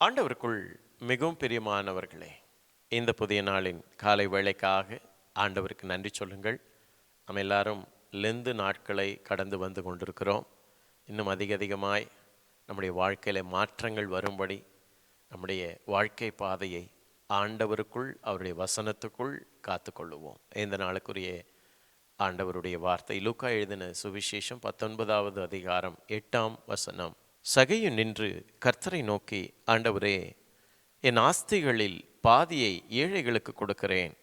ஆண்டவருக்குள் மிகவும் பிரியமானவர்களே இந்த புதிய நாளின் காலை வேலைக்காக ஆண்டவருக்கு நன்றி சொல்லுங்கள். நம்ம எல்லாரும் லெந்து நாட்களை கடந்து வந்து கொண்டிருக்கிறோம். இன்னும் அதிக அதிகமாய் நம்முடைய வாழ்க்கையில மாற்றங்கள் வரும்படி நம்முடைய வாழ்க்கை பாதையை ஆண்டவருக்குள் அவருடைய வசனத்துக்குள் காத்துக்கொள்ளுவோம். இந்த நாளுக்குரிய ஆண்டவருடைய வார்த்தை லூக்கா எழுதின சுவிசேஷம் பத்தொன்பதாவது அதிகாரம் எட்டாம் வசனம். சகையு நின்று கர்த்தரை நோக்கி ஆண்டவரே என் ஆஸ்திகளில் பாதியை ஏழைகளுக்கு கொடுக்கிறேன்.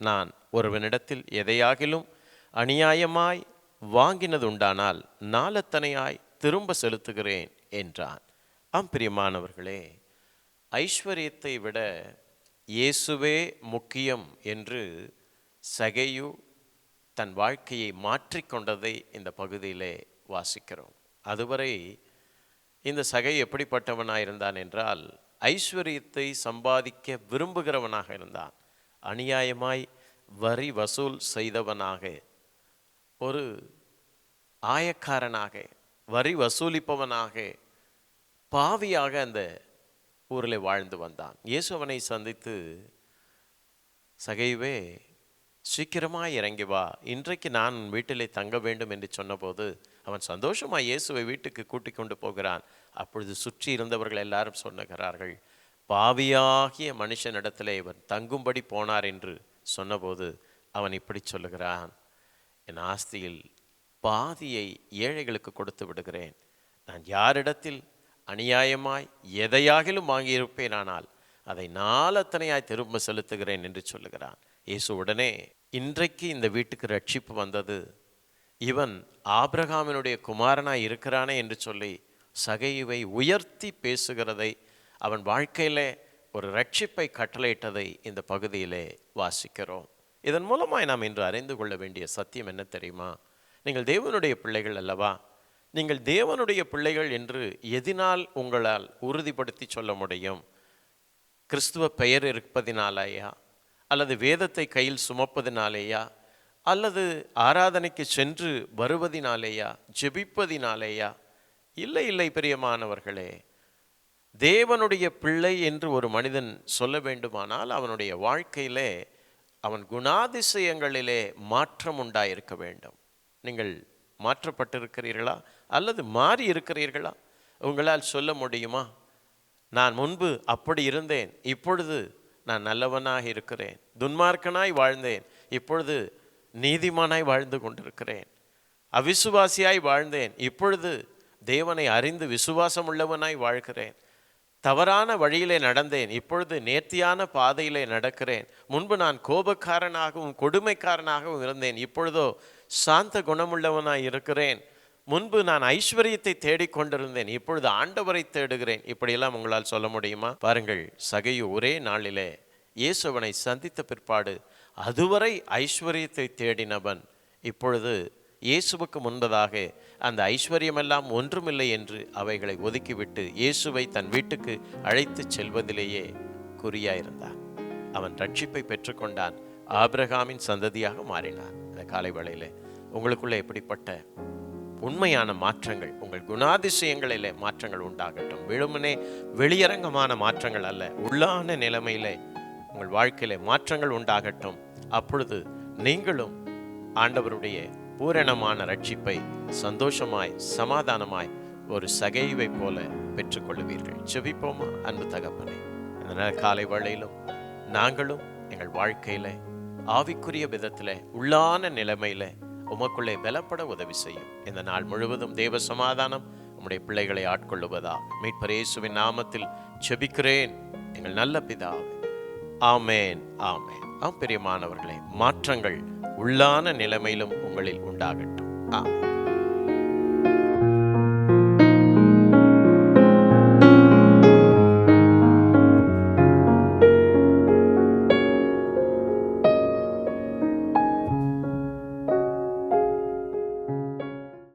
நான் ஒருவனிடத்தில் எதையாகிலும் அநியாயமாய் வாங்கினதுண்டானால் நாளத்தனையாய் திரும்ப செலுத்துகிறேன் என்றான். ஆம் பிரியமானவர்களே ஐஸ்வர்யத்தை விட இயேசுவே முக்கியம் என்று சகையு தன் வாழ்க்கையை மாற்றிக்கொண்டதை இந்த பகுதியிலே வாசிக்கிறோம். அதுவரை இந்த சகை எப்படிப்பட்டவனாக இருந்தான் என்றால் ஐஸ்வர்யத்தை சம்பாதிக்க விரும்புகிறவனாக இருந்தான். அநியாயமாய் வரி வசூல் செய்தவனாக ஒரு ஆயக்காரனாக வரி வசூலிப்பவனாக பாவியாக அந்த ஊரில் வாழ்ந்து வந்தான். இயேசு அவனை சந்தித்து சகைவே சீக்கிரமாய் இறங்கி வா. இன்றைக்கு நான் உன் வீட்டிலே தங்க வேண்டும் என்று சொன்னபோது அவன் சந்தோஷமாக இயேசுவை வீட்டுக்கு கூட்டிக் கொண்டு போகிறான். அப்பொழுது சுற்றி இருந்தவர்கள் எல்லாரும் சொன்னுகிறார்கள் பாவியாகிய மனுஷனிடத்திலே இவன் தங்கும்படி போனார் என்று சொன்னபோது அவன் இப்படி சொல்லுகிறான் என் ஆஸ்தியில் பாதியை ஏழைகளுக்கு கொடுத்து விடுகிறேன். நான் யாரிடத்தில் அநியாயமாய் எதையாகிலும் வாங்கியிருப்பேனானால் அதை நாலத்தனையாய் திரும்ப செலுத்துகிறேன் என்று சொல்லுகிறான். இயேசு உடனே இன்றைக்கு இந்த வீட்டுக்கு ரட்சிப்பு வந்தது. இவன் ஆபிரகாமினுடைய குமாரனாய் இருக்கிறானே என்று சொல்லி சகையுவை உயர்த்தி பேசுகிறதை அவன் வாழ்க்கையிலே ஒரு ரட்சிப்பை கட்டளையிட்டதை இந்த பகுதியிலே வாசிக்கிறோம். இதன் மூலமாய் நாம் இன்று அறிந்து கொள்ள வேண்டிய சத்தியம் என்ன தெரியுமா? நீங்கள் தேவனுடைய பிள்ளைகள் அல்லவா? நீங்கள் தேவனுடைய பிள்ளைகள் என்று எதினால் உங்களால் உறுதிப்படுத்தி சொல்ல முடியும். கிறிஸ்துவ பெயர் இருப்பதினாலேயா? அல்லது வேதத்தை கையில் சுமப்பதினாலேயா? அல்லது ஆராதனைக்கு சென்று வருவதினாலேயா? ஜெபிப்பதினாலேயா? இல்லை இல்லை பிரியமானவர்களே. தேவனுடைய பிள்ளை என்று ஒரு மனிதன் சொல்ல வேண்டுமானால் அவனுடைய வாழ்க்கையிலே அவன் குணாதிசயங்களிலே மாற்றம் உண்டாயிருக்க வேண்டும். நீங்கள் மாற்றப்பட்டிருக்கிறீர்களா? அல்லது மாறி இருக்கிறீர்களா உங்களால் சொல்ல முடியுமா? நான் முன்பு அப்படி இருந்தேன் இப்பொழுது நான் நல்லவனாக இருக்கிறேன். துன்மார்க்கனாய் வாழ்ந்தேன் இப்பொழுது நீதிமானாய் வாழ்ந்து கொண்டிருக்கிறேன். அவிசுவாசியாய் வாழ்ந்தேன் இப்பொழுது தேவனை அறிந்து விசுவாசம் உள்ளவனாய் வாழ்கிறேன். தவறான வழியிலே நடந்தேன் இப்பொழுது நேர்த்தியான பாதையிலே நடக்கிறேன். முன்பு நான் கோபக்காரனாகவும் கொடுமைக்காரனாகவும் இருந்தேன் இப்பொழுதோ சாந்த குணமுள்ளவனாய் இருக்கிறேன். முன்பு நான் ஐஸ்வர்யத்தை தேடிக்கொண்டிருந்தேன் இப்பொழுது ஆண்டவரை தேடுகிறேன். இப்படியெல்லாம் உங்களால் சொல்ல முடியுமா? பாருங்கள் சகையு ஒரே நாளிலே இயேசுவனை சந்தித்த பிற்பாடு அதுவரை ஐஸ்வர்யத்தை தேடினவன். இப்பொழுது இயேசுவுக்கு முன்பதாக அந்த ஐஸ்வர்யமெல்லாம் ஒன்றுமில்லை என்று அவைகளை ஒதுக்கிவிட்டு இயேசுவை தன் வீட்டுக்கு அழைத்துச் செல்வதிலேயே குறியாயிருந்தான். அவன் ரட்சிப்பை பெற்றுக்கொண்டான். ஆபிரகாமின் சந்ததியாக மாறினான். இந்த காலை வேளையில் உங்களுக்குள்ள எப்படிப்பட்ட உண்மையான மாற்றங்கள் உங்கள் குணாதிசயங்களிலே மாற்றங்கள் உண்டாகட்டும். வெறுமனே வெளியரங்கமான மாற்றங்கள் அல்ல உள்ளான நிலைமையிலே உங்கள் வாழ்க்கையிலே மாற்றங்கள் உண்டாகட்டும். அப்பொழுது நீங்களும் ஆண்டவருடைய பூரணமான ரட்சிப்பை சந்தோஷமாய் சமாதானமாய் ஒரு சகைவை போல பெற்றுக்கொள்வீர்கள் செவிப்போமா அன்பு தகப்பனே? இந்த காலை வேளையிலும் நாங்களும் எங்கள் வாழ்க்கையில ஆவிக்குரிய விதத்தில் உள்ளான நிலைமையில உமக்குள்ளே பலப்பட உதவி செய்யும். இந்த நாள் முழுவதும் தேவ சமாதானம் உம்முடைய பிள்ளைகளை ஆட்கொள்ளுவதா? மீட்பரேசுவின் நாமத்தில் செபிக்கிறேன் எங்கள் நல்ல பிதா ஆமேன் ஆமேன். ஆம் பிரியமானவர்களே மாற்றங்கள் உள்ளான நிலைமையிலும் உங்களில் உண்டாகட்டும். ஆ